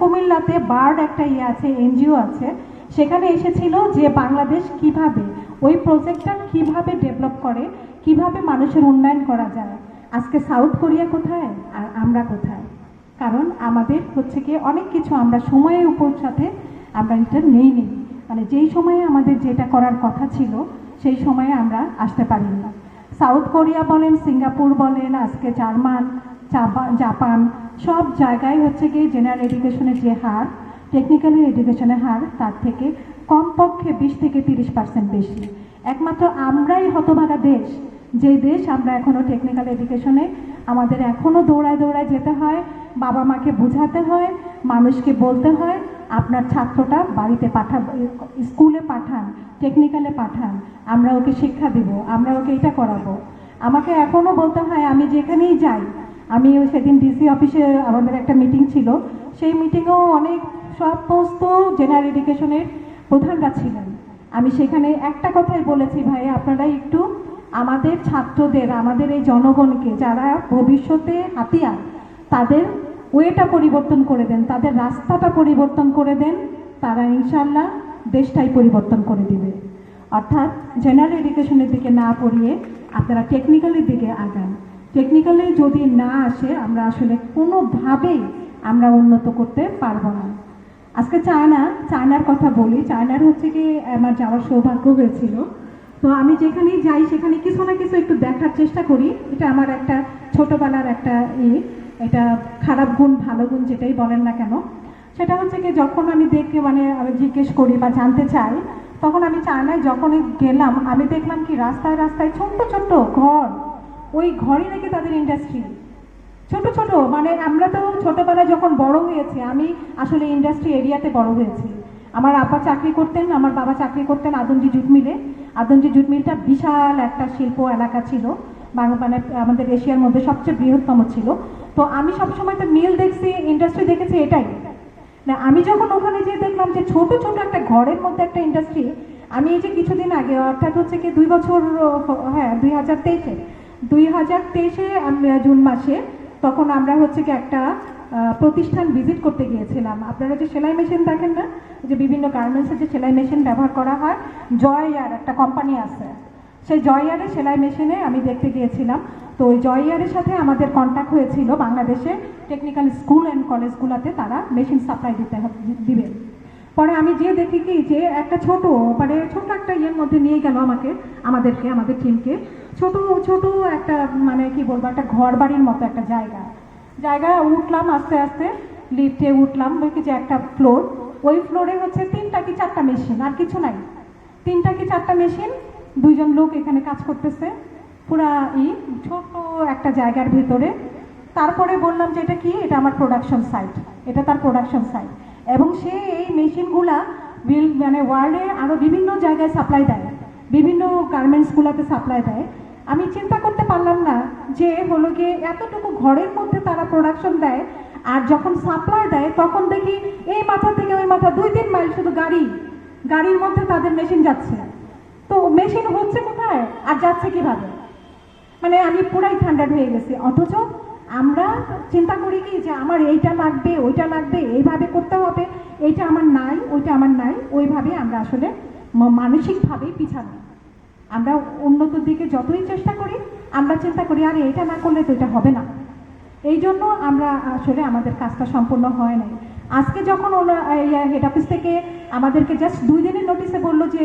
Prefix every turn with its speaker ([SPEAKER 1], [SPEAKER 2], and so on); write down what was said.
[SPEAKER 1] কুমিল্লাতে বার্ড একটা ইয়ে আছে, এনজিও আছে, সেখানে এসেছিল যে বাংলাদেশ কীভাবে ওই প্রজেক্টটা কীভাবে ডেভেলপ করে, কীভাবে মানুষের উন্নয়ন করা যায়। আজকে সাউথ কোরিয়া কোথায় আর আমরা কোথায়? কারণ আমাদের হচ্ছে কি অনেক কিছু আমরা সময়ের উপর সাথে আমরা এটা নেই নি মানে যেই সময়ে আমাদের যেটা করার কথা ছিল, সেই সময়ে আমরা আসতে পারি না সাউথ কোরিয়া বলেন, সিঙ্গাপুর বলেন, আজকে জার্মান, জাপা- জাপান সব জায়গায় হচ্ছে গিয়ে জেনারেল এডুকেশনের যে হার টেকনিক্যাল এডুকেশনের হার, তার থেকে কমপক্ষে বিশ থেকে তিরিশ পার্সেন্ট বেশি। একমাত্র আমরাই হতভাগা দেশ। যে দেশ আমরা এখনও টেকনিক্যাল এডুকেশনে আমাদের এখনও দৌড়ায় দৌড়ায় যেতে হয়, বাবা মাকে বোঝাতে হয়, মানুষকে বলতে হয়, আপনার ছাত্রটা বাড়িতে পাঠান, স্কুলে পাঠান টেকনিক্যালে পাঠান, আমরা ওকে শিক্ষা দেব, আমরা ওকে এটা করাবো। আমাকে এখনও বলতে হয়, আমি যেখানেই যাই আমি সেদিন ডিসি অফিসে আমাদের একটা মিটিং ছিল। সেই মিটিংয়েও অনেক সমস্ত জেনারেল এডুকেশনের প্রধানরা ছিলেন। আমি সেখানে একটা কথাই বলেছি, ভাই, আপনারা একটু আমাদের ছাত্রদের, আমাদের এই জনগণকে, যারা ভবিষ্যতে হাতিয়ার, তাদের ওয়েটা পরিবর্তন করে দেন, তাদের রাস্তাটা পরিবর্তন করে দেন, তারা ইনশাল্লাহ দেশটাই পরিবর্তন করে দিবে। অর্থাৎ জেনারেল এডুকেশনের দিকে না পড়িয়ে আপনারা টেকনিক্যালের দিকে আগান। টেকনিক্যালে যদি না আসে, আমরা আসলে কোনোভাবেই আমরা উন্নত করতে পারব না। আজকে চায়না, চায়নার কথা বলি। চায়নার হচ্ছে কি, আমার যাওয়ার সৌভাগ্য হয়েছিল। তো আমি যেখানেই যাই, সেখানে কিছু না কিছু একটু দেখার চেষ্টা করি। এটা আমার একটা ছোটোবেলার একটা ই, এটা খারাপ গুণ, ভালো গুণ যেটাই বলেন না কেন। সেটা হচ্ছে কি, যখন আমি দেখে মানে আমি জিজ্ঞেস করি বা জানতে চাই, তখন আমি চায়নায় যখন গেলাম, আমি দেখলাম কি, রাস্তায় রাস্তায় ছোট্ট ছোট্ট ঘর। ওই ঘরে নাকি তাদের ইন্ডাস্ট্রি ছোট ছোট মানে আমরা তো ছোটবেলায় যখন বড় হয়েছি, আমি আসলে ইন্ডাস্ট্রি এরিয়াতে বড় হয়েছি। আমার আব্বা চাকরি করতেন, আমার বাবা চাকরি করতেন আদমজি জুট মিলে। আদমজি জুট মিলটা বিশাল একটা শিল্প এলাকা ছিল। মানে আমাদের এশিয়ার মধ্যে সবচেয়ে বৃহত্তম ছিল। তো আমি সবসময় তো মিল দেখছি ইন্ডাস্ট্রি দেখেছি, এটাই। না, আমি যখন ওখানে যেয়ে দেখলাম যে ছোট ছোট একটা ঘরের মধ্যে একটা ইন্ডাস্ট্রি আমি এই যে কিছুদিন আগে, অর্থাৎ হচ্ছে কি দুই বছর হ্যাঁ দুই হাজার তেইশে দুই হাজার তেইশে জুন মাসে তখন আমরা হচ্ছে কি একটা প্রতিষ্ঠান ভিজিট করতে গিয়েছিলাম। আপনারা যে সেলাই মেশিন দেখেন না, যে বিভিন্ন গার্মেন্টসের যে সেলাই মেশিন ব্যবহার করা হয় জয় আর একটা কোম্পানি আছে। সেই জয়ারে সেলাই মেশিনে আমি দেখতে গিয়েছিলাম। তো ওই জয়ারের সাথে আমাদের কন্ট্যাক্ট হয়েছিল বাংলাদেশে টেকনিক্যাল স্কুল অ্যান্ড কলেজগুলোতে তারা মেশিন সাপ্লাই দিতে হবে- দিবে। পরে আমি যে দেখি কি, যে একটা ছোট মানে ছোট একটা ইয়ের মধ্যে নিয়ে গেল আমাকে, আমাদেরকে, আমাদের টিমকে ছোট ছোট একটা মানে কি বলব, একটা ঘর বাড়ির মতো একটা জায়গা। জায়গা উঠলাম আস্তে আস্তে লিফটে উঠলাম, দেখি যে একটা ফ্লোর ওই ফ্লোরে হচ্ছে তিনটা কি চারটা মেশিন আর কিছু নাই। তিনটা কি চারটা মেশিন দুইজন লোক এখানে কাজ করতেছে। পুরা ই, ছোট একটা জায়গার ভিতরে। তারপরে বললাম যে এটা কি? এটা আমার প্রোডাকশন সাইট এটা তার প্রোডাকশন সাইট এবং সে এই মেশিনগুলা মানে ওয়ার্ল্ডে আরও বিভিন্ন জায়গায় সাপ্লাই দেয়। বিভিন্ন গার্মেন্টসগুলোতে সাপ্লাই দেয়। আমি চিন্তা করতে পারলাম না যে হলো গিয়ে এতটুকু ঘরের মধ্যে তারা প্রোডাকশন দেয় আর যখন সাপ্লাই দেয়, তখন দেখি এই মাথা থেকে ওই মাথা দুই তিন মাইল শুধু গাড়ি, গাড়ির মধ্যে তাদের মেশিন যাচ্ছে। তো মেশিন হচ্ছে কোথায় আর যাচ্ছে কীভাবে? মানে আমি পুরাই ঠান্ডা হয়ে গেছি। অথচ আমরা চিন্তা করি কি যে আমার এইটা লাগবে, ওইটা লাগবে, এইভাবে করতে হবে, এইটা আমার নাই, ওইটা আমার নাই, ওইভাবে আমরা আসলে মানসিকভাবেই পিছানো আমরা উন্নত দিকে যতই চেষ্টা করি, আমরা চিন্তা করি, আরে এটা না করলে তো এটা হবে না। এই জন্য আমরা আসলে আমাদের কাজটা সম্পূর্ণ হয় নাই। আজকে যখন ওনার হেড অফিস থেকে আমাদেরকে জাস্ট দুই দিনের নোটিশে বলল যে